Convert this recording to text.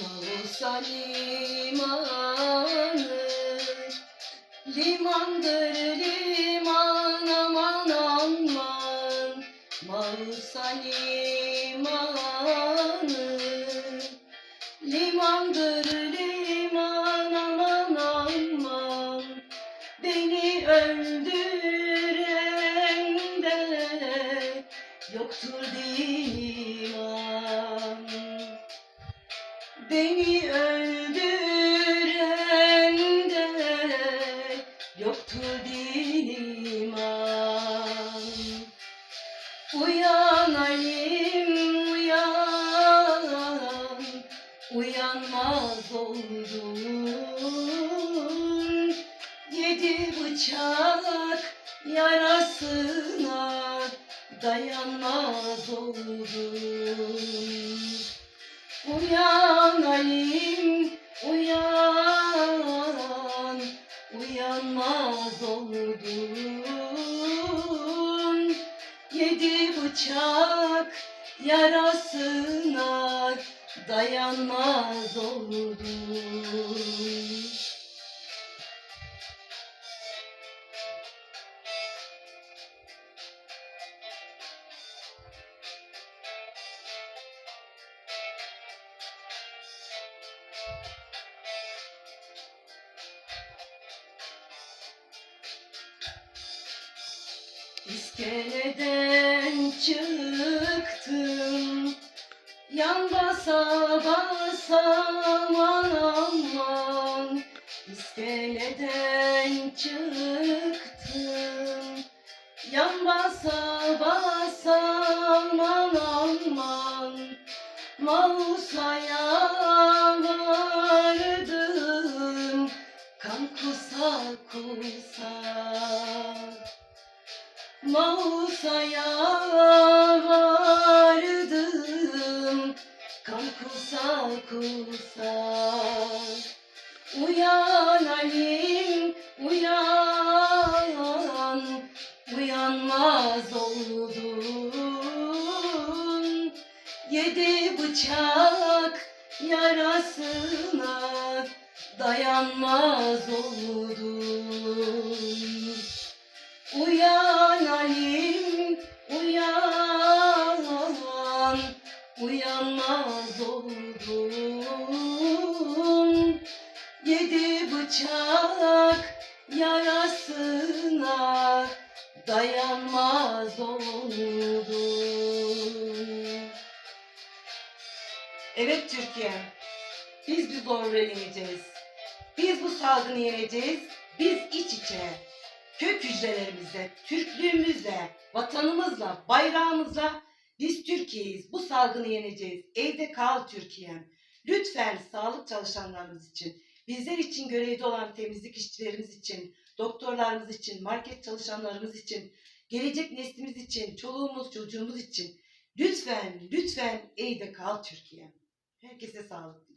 Mausa limanı Limandır liman aman aman. Mausa Limandır liman aman aman. Beni öldüren de diman Beni öldüren de yoktur diman Uyan Alim uyan. Uyanmaz oldum Yedi bıçak yarasına dayanmaz oldum Uyan Alim uyan Uyanmaz oldum Yedi bıçak yarasına dayanmaz oldum İskeleden çıktım. Yan basa basa aman aman. İskeleden çıktım. Yan basa basa aman aman. Mausa'ya vardım Kan kusa kusa Mausa'ya vardım. Kan kusa kusa Uyan Alim uyan. Uyanmaz oldum Yedi bıçak yarasına dayanmaz oldum uyanmaz oldum. Yedi bıçak yarasına dayanmaz oldum. Evet Türkiye, biz bu zorluğu yeneceğiz. Biz bu salgını yeneceğiz. Biz iç içe kök hücrelerimizle, Türklüğümüzle, vatanımızla, bayrağımızla biz Türkiye'yiz. Bu salgını yeneceğiz. Evde kal Türkiye'm. Lütfen sağlık çalışanlarımız için, bizler için görevde olan temizlik işçilerimiz için, doktorlarımız için, market çalışanlarımız için, gelecek neslimiz için, çoluğumuz, çocuğumuz için lütfen, lütfen evde kal Türkiye'm. Herkese sağlık.